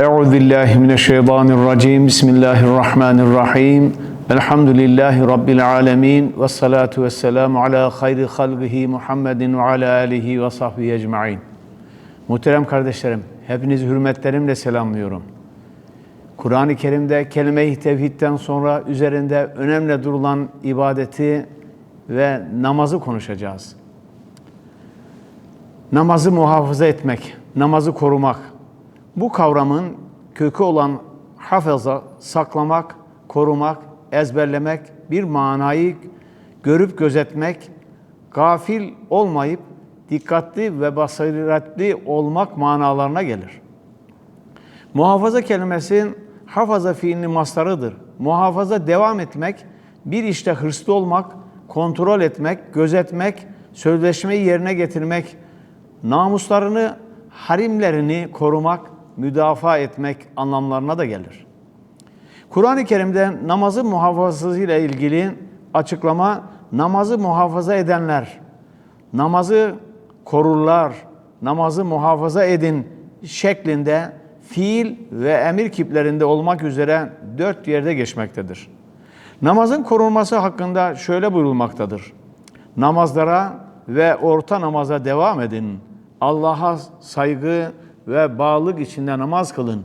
Euzu billahi mineşşeytanirracim. Bismillahirrahmanirrahim. Elhamdülillahi rabbil alamin ve salatu vesselamu ala hayri halqihi Muhammedin ve ala alihi ve sahbihi ecmaîn. Muhterem kardeşlerim, hepinizi hürmetlerimle selamlıyorum. Kur'an-ı Kerim'de kelime-i tevhidden sonra üzerinde önemli durulan ibadeti ve namazı konuşacağız. Namazı muhafaza etmek, namazı korumak. Bu kavramın kökü olan hafıza, saklamak, korumak, ezberlemek, bir manayı görüp gözetmek, gafil olmayıp dikkatli ve basiretli olmak manalarına gelir. Muhafaza kelimesi hafaza fiilinin mastarıdır. Muhafaza devam etmek, bir işte hırslı olmak, kontrol etmek, gözetmek, sözleşmeyi yerine getirmek, namuslarını, harimlerini korumak, müdafaa etmek anlamlarına da gelir. Kur'an-ı Kerim'de namazı muhafazası ile ilgili açıklama, namazı muhafaza edenler, namazı korurlar, namazı muhafaza edin şeklinde fiil ve emir kiplerinde olmak üzere dört yerde geçmektedir. Namazın korunması hakkında şöyle buyurulmaktadır. Namazlara ve orta namaza devam edin. Allah'a saygı ve bağlılık içinde namaz kılın.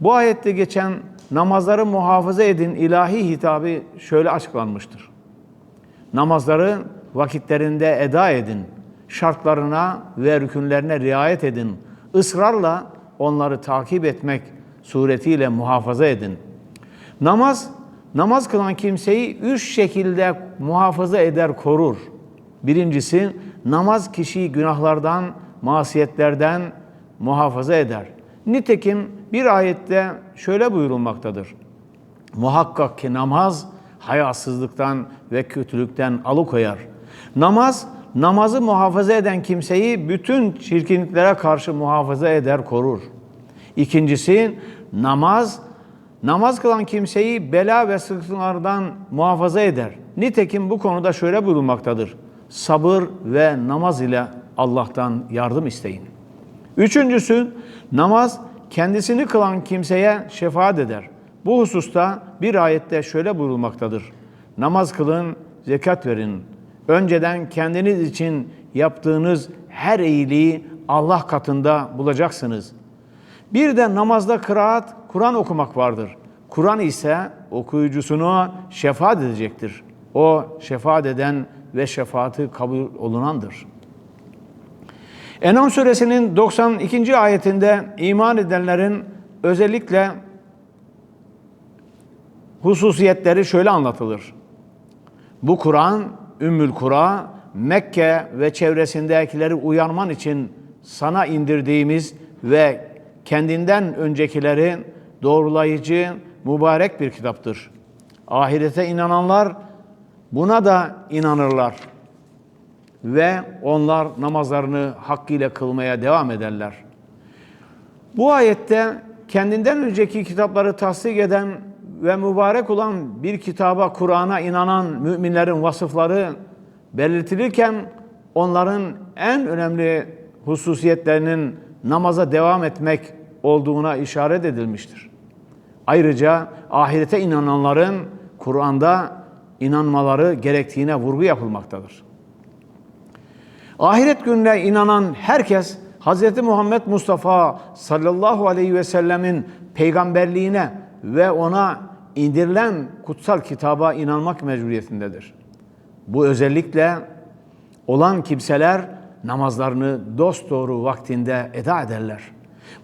Bu ayette geçen namazları muhafaza edin ilahi hitabı şöyle açıklanmıştır. Namazları vakitlerinde eda edin. Şartlarına ve rükünlerine riayet edin. Israrla onları takip etmek suretiyle muhafaza edin. Namaz, namaz kılan kimseyi üç şekilde muhafaza eder, korur. Birincisi, namaz kişiyi günahlardan, masiyetlerden muhafaza eder. Nitekim bir ayette şöyle buyurulmaktadır. Muhakkak ki namaz hayasızlıktan ve kötülükten alıkoyar. Namaz, namazı muhafaza eden kimseyi bütün çirkinliklere karşı muhafaza eder, korur. İkincisi, namaz, namaz kılan kimseyi bela ve sıkıntılardan muhafaza eder. Nitekim bu konuda şöyle buyurulmaktadır. Sabır ve namaz ile Allah'tan yardım isteyin. Üçüncüsü, namaz kendisini kılan kimseye şefaat eder. Bu hususta bir ayette şöyle buyurulmaktadır. Namaz kılın, zekat verin. Önceden kendiniz için yaptığınız her iyiliği Allah katında bulacaksınız. Bir de namazda kıraat, Kur'an okumak vardır. Kur'an ise okuyucusunu şefaat edecektir. O şefaat eden ve şefaati kabul olunandır. Enam suresinin 92. ayetinde iman edenlerin özellikle hususiyetleri şöyle anlatılır. Bu Kur'an, Ümmül Kura, Mekke ve çevresindekileri uyarman için sana indirdiğimiz ve kendinden öncekileri doğrulayıcı, mübarek bir kitaptır. Ahirete inananlar buna da inanırlar ve onlar namazlarını hakkıyla kılmaya devam ederler. Bu ayette kendinden önceki kitapları tasdik eden ve mübarek olan bir kitaba, Kur'an'a inanan müminlerin vasıfları belirtilirken onların en önemli hususiyetlerinin namaza devam etmek olduğuna işaret edilmiştir. Ayrıca ahirete inananların Kur'an'da inanmaları gerektiğine vurgu yapılmaktadır. Ahiret gününe inanan herkes Hz. Muhammed Mustafa sallallahu aleyhi ve sellemin peygamberliğine ve ona indirilen kutsal kitaba inanmak mecburiyetindedir. Bu özellikle olan kimseler namazlarını dosdoğru vaktinde eda ederler.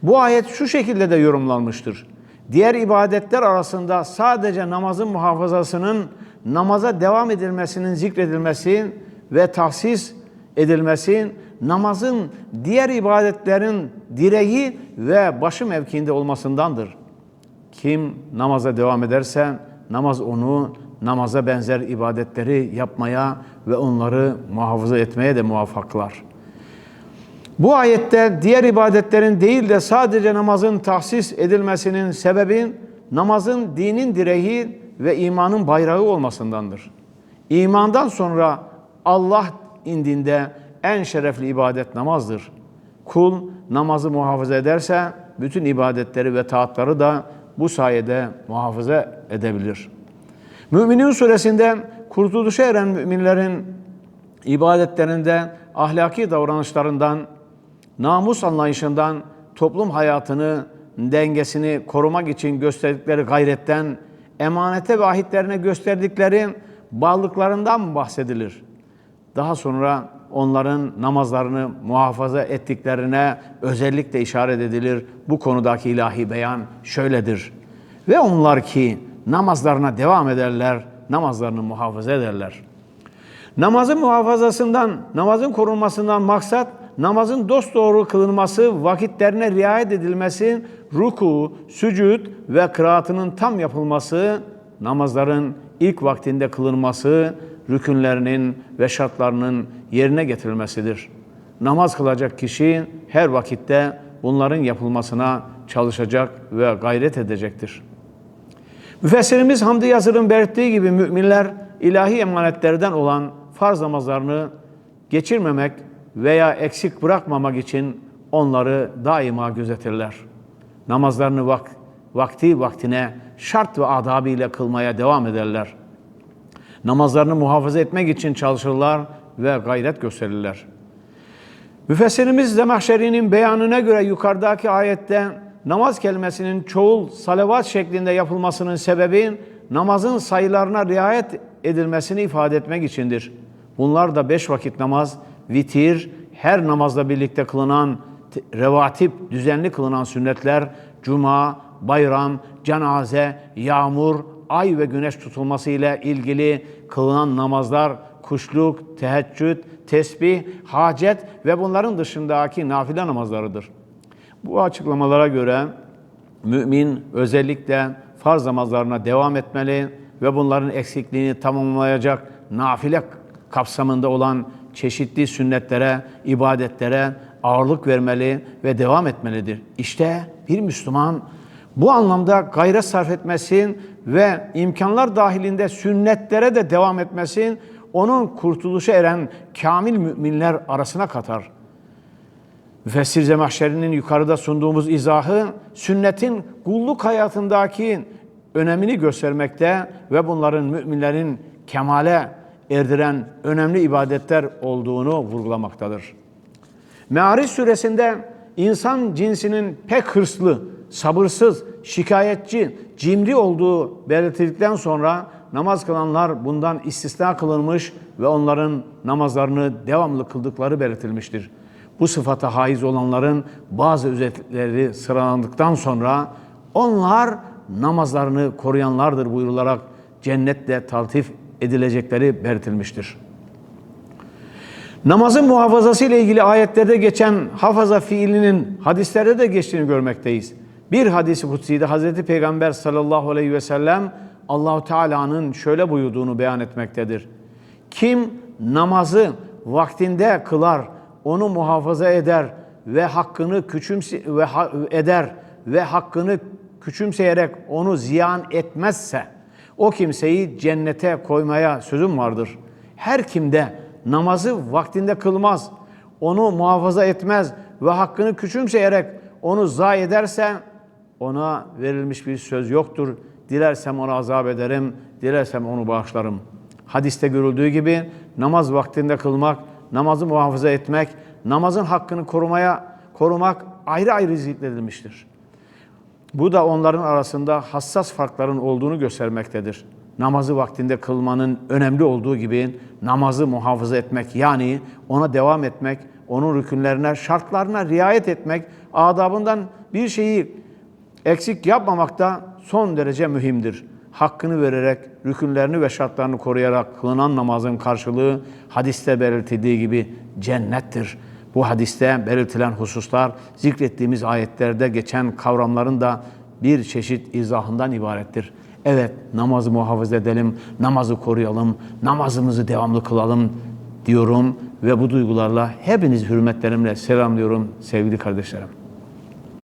Bu ayet şu şekilde de yorumlanmıştır. Diğer ibadetler arasında sadece namazın muhafazasının namaza devam edilmesinin zikredilmesi ve tahsis edilmesi namazın diğer ibadetlerin direği ve başı mevkiinde olmasındandır. Kim namaza devam ederse namaz onu namaza benzer ibadetleri yapmaya ve onları muhafaza etmeye de muvaffaklar. Bu ayette diğer ibadetlerin değil de sadece namazın tahsis edilmesinin sebebi namazın dinin direği ve imanın bayrağı olmasındandır. İmandan sonra Allah indinde en şerefli ibadet namazdır. Kul namazı muhafaza ederse bütün ibadetleri ve taatları da bu sayede muhafaza edebilir. Müminin suresinde kurtuluşa eren müminlerin ibadetlerinde, ahlaki davranışlarından, namus anlayışından, toplum hayatını, dengesini korumak için gösterdikleri gayretten, emanete ve ahitlerine gösterdikleri bağlılıklarından bahsedilir. Daha sonra onların namazlarını muhafaza ettiklerine özellikle işaret edilir. Bu konudaki ilahi beyan şöyledir. Ve onlar ki namazlarına devam ederler, namazlarını muhafaza ederler. Namazın muhafazasından, namazın korunmasından maksat namazın dosdoğru kılınması, vakitlerine riayet edilmesi, ruku, sücud ve kıraatının tam yapılması, namazların ilk vaktinde kılınması, rükünlerinin ve şartlarının yerine getirilmesidir. Namaz kılacak kişi her vakitte bunların yapılmasına çalışacak ve gayret edecektir. Müfessirimiz Hamdi Yazır'ın belirttiği gibi müminler ilahi emanetlerden olan farz namazlarını geçirmemek veya eksik bırakmamak için onları daima gözetirler. Namazlarını vak vakti vaktine şart ve adabıyla kılmaya devam ederler. Namazlarını muhafaza etmek için çalışırlar ve gayret gösterirler. Müfessirimiz Zemahşeri'nin beyanına göre yukarıdaki ayette namaz kelimesinin çoğul salavat şeklinde yapılmasının sebebi namazın sayılarına riayet edilmesini ifade etmek içindir. Bunlar da beş vakit namaz, vitir, her namazla birlikte kılınan revatip, düzenli kılınan sünnetler, cuma, bayram, cenaze, yağmur, ay ve güneş tutulması ile ilgili kılınan namazlar, kuşluk, teheccüd, tesbih, hacet ve bunların dışındaki nafile namazlarıdır. Bu açıklamalara göre mümin özellikle farz namazlarına devam etmeli ve bunların eksikliğini tamamlayacak nafile kapsamında olan çeşitli sünnetlere, ibadetlere ağırlık vermeli ve devam etmelidir. İşte bir Müslüman bu anlamda gayret sarf etmesin ve imkanlar dahilinde sünnetlere de devam etmesin, onun kurtuluşa eren kamil müminler arasına katar. Müfessir Zemahşeri'nin yukarıda sunduğumuz izahı sünnetin kulluk hayatındaki önemini göstermekte ve bunların müminlerin kemale erdiren önemli ibadetler olduğunu vurgulamaktadır. Me'ariz suresinde insan cinsinin pek hırslı, sabırsız, şikayetçi, cimri olduğu belirtildikten sonra namaz kılanlar bundan istisna kılınmış ve onların namazlarını devamlı kıldıkları belirtilmiştir. Bu sıfata haiz olanların bazı özellikleri sıralandıktan sonra onlar namazlarını koruyanlardır buyurularak cennetle taltif edilecekleri belirtilmiştir. Namazın muhafazası ile ilgili ayetlerde geçen hafaza fiilinin hadislerde de geçtiğini görmekteyiz. Bir hadisi kutsi'de Hazreti Peygamber sallallahu aleyhi ve sellem Allahu Teala'nın şöyle buyurduğunu beyan etmektedir. Kim namazı vaktinde kılar, onu muhafaza eder ve hakkını küçümse ve ha, eder ve hakkını küçümseyerek onu ziyan etmezse o kimseyi cennete koymaya sözüm vardır. Her kimde namazı vaktinde kılmaz, onu muhafaza etmez ve hakkını küçümseyerek onu zayi ederse ona verilmiş bir söz yoktur. Dilersem onu azap ederim, dilersem onu bağışlarım. Hadiste görüldüğü gibi namaz vaktinde kılmak, namazı muhafaza etmek, namazın hakkını korumaya korumak ayrı ayrı zikredilmiştir. Bu da onların arasında hassas farkların olduğunu göstermektedir. Namazı vaktinde kılmanın önemli olduğu gibi namazı muhafaza etmek yani ona devam etmek, onun rükünlerine, şartlarına riayet etmek, adabından bir şeyi eksik yapmamak da son derece mühimdir. Hakkını vererek, rükünlerini ve şartlarını koruyarak kılınan namazın karşılığı hadiste belirtildiği gibi cennettir. Bu hadiste belirtilen hususlar zikrettiğimiz ayetlerde geçen kavramların da bir çeşit izahından ibarettir. Evet namazı muhafaza edelim, namazı koruyalım, namazımızı devamlı kılalım diyorum ve bu duygularla hepiniz hürmetlerimle selamlıyorum sevgili kardeşlerim.